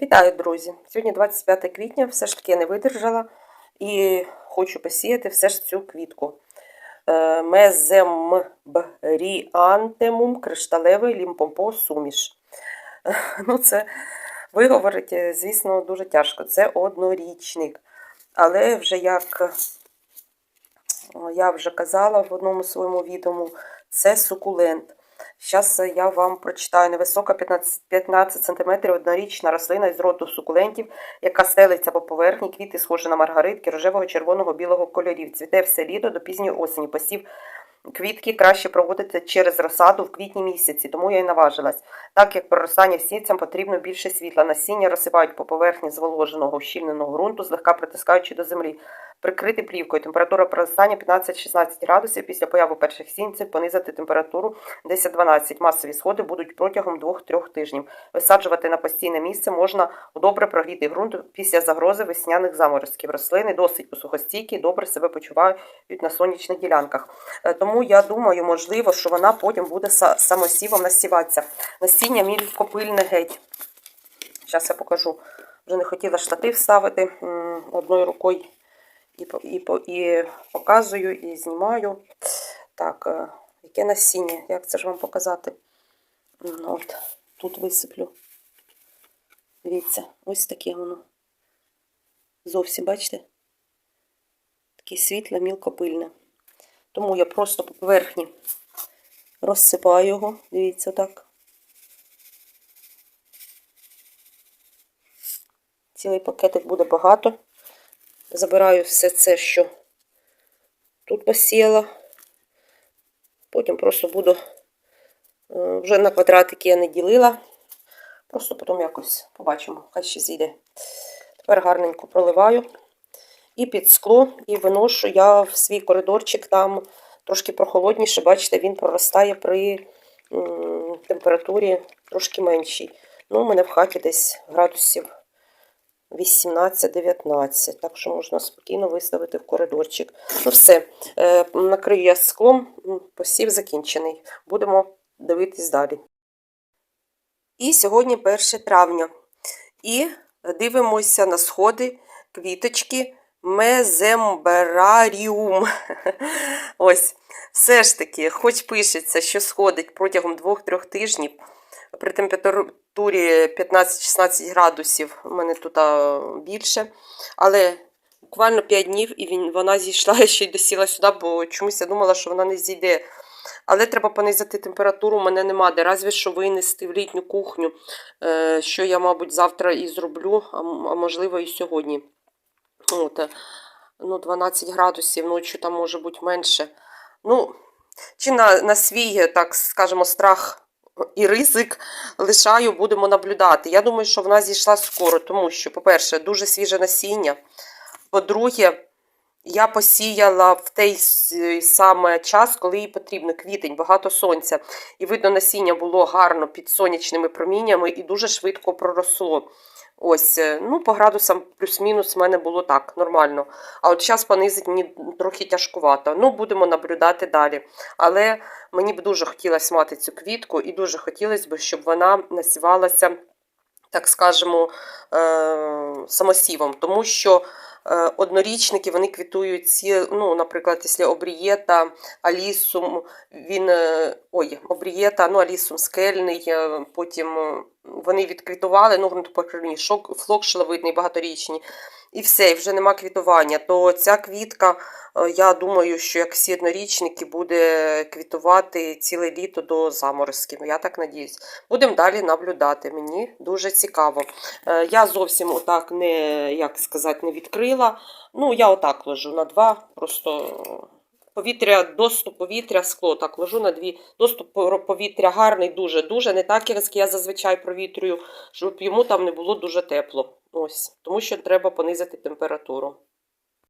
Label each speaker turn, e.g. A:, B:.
A: Вітаю, друзі! Сьогодні 25 квітня, все ж таки не видержала і хочу посіяти все ж цю квітку. Е, Мезембріантемум кришталевий лімпомпо суміш. Ну, це виговорити, звісно, дуже тяжко. Це однорічник. Але вже як я вже казала в одному своєму відео, це сукулент. Зараз я вам прочитаю невисока 15, 15 см однорічна рослина із роду сукулентів, яка стелиться по поверхні, квіти схожі на маргаритки рожевого, червоного, білого кольорів. Цвіте все літо до пізньої осені. Посів квітки краще проводити через розсаду в квітні місяці, тому я й наважилась. Так як проростання сітцям потрібно більше світла. Насіння розсипають по поверхні зволоженого ущільненого ґрунту, злегка притискаючи до землі. Прикрити плівкою. Температура проростання 15-16 градусів. Після появи перших сінців понизити температуру 10-12. Масові сходи будуть протягом 2-3 тижнів. Висаджувати на постійне місце можна у добре прогрітий ґрунт після загрози весняних заморозків. Рослини досить сухостійкі, добре себе почувають на сонячних ділянках. Е, Тому я думаю, можливо, що вона потім буде самосівом насіватися. Насіння мількопильне геть. Зараз я покажу. Вже не хотіла штатив ставити одною рукою і, і, і показую, і знімаю. Так, е, яке насіння? Як це ж вам показати? М, От, тут висиплю. Дивіться, ось таке воно. Зовсім, бачите? Таке світле, мілкопильне. Тому я просто по поверхні розсипаю його. Дивіться, так. Цілий пакетик буде багато. Забираю все це, що тут посіяла. Потім просто буду е, вже на квадратики я не ділила. Просто потім якось побачимо, хай ще зійде. Тепер гарненько проливаю. І під скло, і виношу я в свій коридорчик, там трошки прохолодніше, бачите, він проростає при температурі трошки меншій. Ну, у мене в хаті десь градусів 18-19, так що можна спокійно виставити в коридорчик. Ну все, е, накрию я склом, посів закінчений. Будемо дивитись далі. І сьогодні 1 травня. І дивимося на сходи квіточки Мезембераріум. Ось, все ж таки, хоч пишеться, що сходить протягом 2-3 тижнів при температурі 15-16 градусів, у мене тут більше. Але буквально 5 днів і він, вона зійшла ще й досіла сюди, бо чомусь я думала, що вона не зійде. Але треба понизити температуру, у мене нема де. Разве що винести в літню кухню, е, що я, мабуть, завтра і зроблю, а можливо і сьогодні. От, е, ну, 12 градусів, ночі там може бути менше. Ну, чи на, на свій, так скажемо, страх і ризик лишаю, будемо наблюдати. Я думаю, що вона зійшла скоро, тому що, по-перше, дуже свіже насіння. По-друге, я посіяла в той саме час, коли їй потрібно квітень, багато сонця. І видно, насіння було гарно під сонячними проміннями і дуже швидко проросло. Ось, е, ну, по градусам плюс-мінус в мене було так, нормально. А от зараз понизить мені трохи тяжкувато. Ну, будемо наблюдати далі. Але мені б дуже хотілося мати цю квітку, і дуже хотілося б, щоб вона насівалася, так скажемо, е- самосівом. Тому що однорічники вони квітують ці, ну, наприклад, після обрієта, алісум, він, е, ой, обрієта, ну, алісум скельний, е, потім е, вони відквітували, ну, ґрунтопокривні, шок, флок шиловидний, багаторічні, і все, і вже нема квітування. То ця квітка, е, я думаю, що як всі однорічники, буде квітувати ціле літо до заморозків. Я так надіюсь. Будемо далі наблюдати. Мені дуже цікаво. Е, Я зовсім отак не, як сказати, не відкрила. Ну, я отак ложу на два, просто повітря, доступ повітря, скло так ложу на дві. Доступ повітря гарний, дуже-дуже. Не так, як я зазвичай провітрюю, щоб йому там не було дуже тепло. Ось, тому що треба понизити температуру.